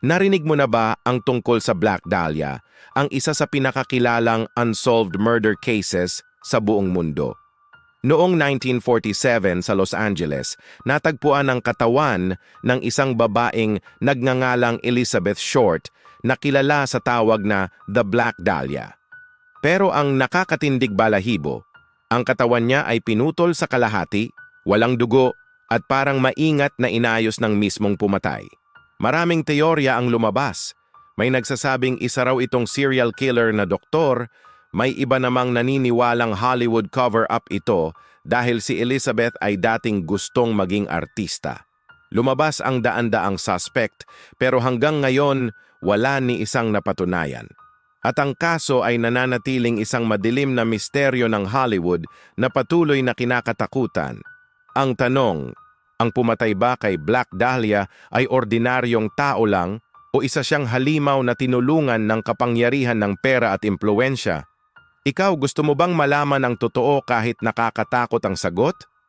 Narinig mo na ba ang tungkol sa Black Dahlia, ang isa sa pinakakilalang unsolved murder cases sa buong mundo? Noong 1947 sa Los Angeles, natagpuan ang katawan ng isang babaeng nagngangalang Elizabeth Short na kilala sa tawag na The Black Dahlia. Pero ang nakakatindig balahibo, ang katawan niya ay pinutol sa kalahati, walang dugo, at parang maingat na inayos ng mismong pumatay. Maraming teorya ang lumabas. May nagsasabing isa raw itong serial killer na doktor, may iba namang naniniwalang Hollywood cover-up ito dahil si Elizabeth ay dating gustong maging artista. Lumabas ang daan-daang suspect pero hanggang ngayon wala ni isang napatunayan. At ang kaso ay nananatiling isang madilim na misteryo ng Hollywood na patuloy na kinakatakutan. Ang tanong, ang pumatay ba kay Black Dahlia ay ordinaryong tao lang o isa siyang halimaw na tinulungan ng kapangyarihan ng pera at impluensya? Ikaw gusto mo bang malaman ang totoo kahit nakakatakot ang sagot?